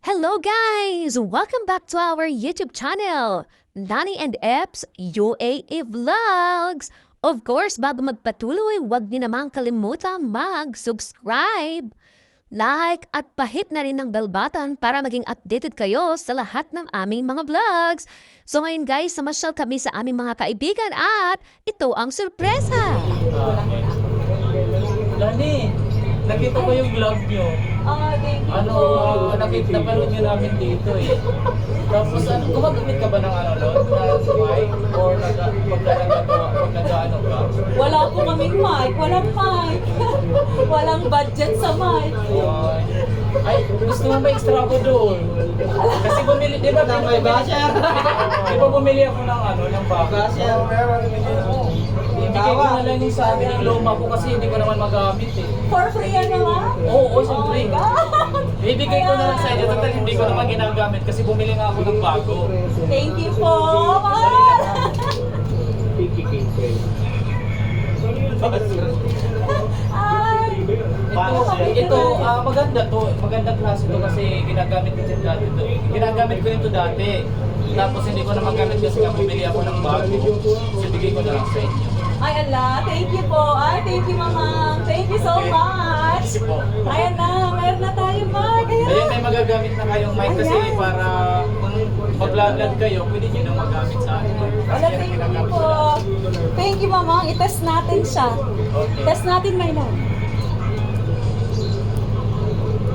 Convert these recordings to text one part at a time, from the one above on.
Hello guys! Welcome back to our YouTube channel, Nani and Eps UAE Vlogs! Of course, bago magpatuloy, huwag niyo namang kalimutan mag-subscribe, like at pahit na rin ng bell button para maging updated kayo sa lahat ng aming mga vlogs. So ngayon guys, samasyal kami sa aming mga kaibigan at ito ang sorpresa! Nakita ko yung vlog nyo. Ah, thank you Ano, po. nakita, napanood nyo namin dito eh. Tapos ano, gumagamit ka ba ng ano doon? Na mic? Or nag, pagka nagagawa, pag nag-ano ka? Wala po kaming mic. Walang mic. Walang budget sa mic. Ay, ay, gusto mo ba extra ko doon? Kasi bumili, di ba? May basher. Di ba bumili ako ng ano, ng bago? Basher. Ibigay ko na lang yung sa amin yung luma ko kasi hindi ko naman magamit eh. For free yan naman. Oo, oo, Oh siyempre. God. Ibigay ko na lang sa inyo. Total, hindi ko naman ginagamit kasi bumili nga ako ng bago. Thank you po. Ay. Ito, ito ah, maganda to. Maganda klase to kasi ginagamit ko din dati to. Ginagamit ko rin to dati. Tapos hindi ko na magamit kasi nga bumili ako ng bago. So bigay ko na lang sa inyo. Ay, ala. Thank you po. Ay, thank you, mama. Thank you so much. Sige po. Ayan na. Meron na tayo. Ayan Ayun, na. may magagamit na kayong mic kasi Ayan. para kung mag-vlog kayo, pwede nyo na magamit sa akin. Kasi Ala, yan ang thank you ginagamit po. ko lang. Thank you, mama. I-test natin siya. Okay. Test natin, my love.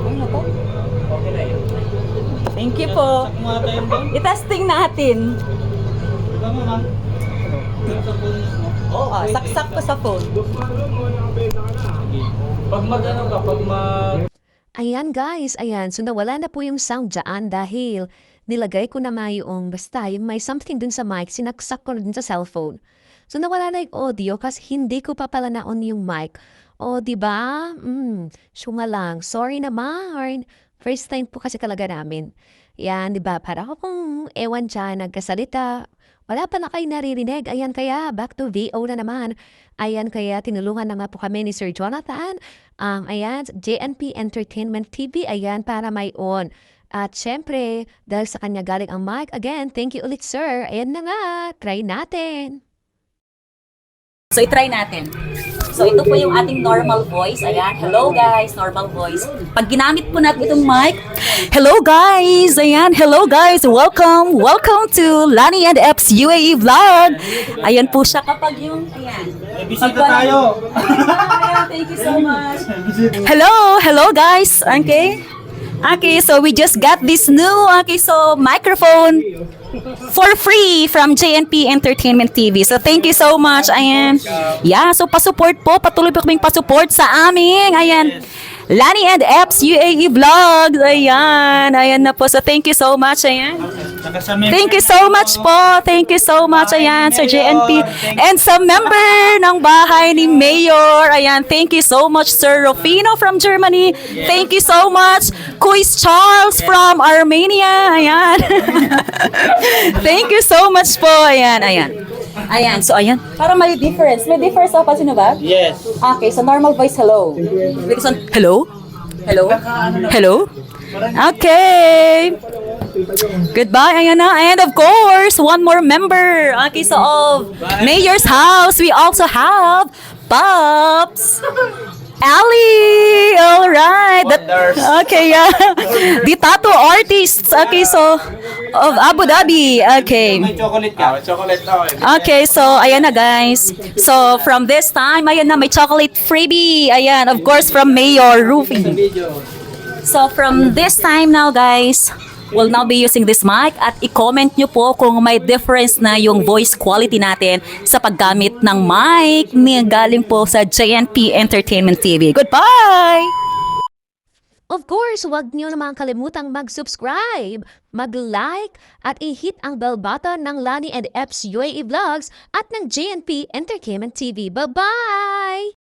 Ano to? Okay na yun. Thank you po. I-testing natin. Oh, Oh, saksak ko sa phone. Pag mag-ano ka, pag mag... Ayan guys, ayan. So nawala na po yung sound dyan dahil nilagay ko na may yung basta yung may something dun sa mic, sinaksak ko dun sa cellphone. So nawala na yung audio kasi hindi ko pa pala na-on yung mic. O, di ba? Mm, syunga lang. Sorry naman. First time po kasi talaga namin. Yan, di ba? Para ako kung ewan dyan, nagkasalita. Wala pa na kayo naririnig. Ayan kaya, back to VO na naman. Ayan kaya, tinulungan na nga po kami ni Sir Jonathan. Um, ayan, JNP Entertainment TV. Ayan, para may on. At syempre, dahil sa kanya galing ang mic, again, thank you ulit sir. Ayan na nga, try natin. So, i-try natin. So, ito po yung ating normal voice. Ayan. Hello, guys. Normal voice. Pag ginamit po natin itong mic, Hello, guys. Ayan. Hello, guys. Welcome. Welcome to Lani and Eps UAE Vlog. Ayan po siya kapag yung, ayan. Bisita tayo! Thank you so much. Hello, hello guys. Okay. Okay, so we just got this new okay so microphone for free from JNP Entertainment TV. So thank you so much. Ayan. Yeah, so pa-support po, patuloy po kaming pa-support sa aming. Ayan. Lani and Eps UAE Vlogs. Ayan. Ayan na po. So thank you so much. Ayan. Thank you so much po. Thank you so much. Ayan, Sir JNP. And sa member ng bahay ni Mayor. Ayan, thank you so much, Sir Rufino from Germany. Thank you so much, Kuis Charles from Armenia. Ayan. thank you so much po. Ayan, ayan. Ayan, so ayan. Para may difference. May difference ako sino ba? Yes. Okay, so normal voice, hello. Because on, hello? Hello? Hello? Okay. Goodbye, ayan na. And of course, one more member. Okay, so of Mayor's House, we also have Pops. Ali! Alright. That- Wonders. Okay, yeah. The tattoo artists. Okay, so of Abu Dhabi. Okay. chocolate ka? Chocolate ako. Okay, so ayan na guys. So from this time, ayan na may chocolate freebie. Ayan, of course from Mayor Rufy. So from this time now guys, we'll now be using this mic at i-comment nyo po kung may difference na yung voice quality natin sa paggamit ng mic ni galing po sa JNP Entertainment TV. Goodbye! Of course, huwag niyo naman kalimutang mag-subscribe, mag-like, at i-hit ang bell button ng Lani and Eps UAE Vlogs at ng JNP Entertainment TV. Bye-bye!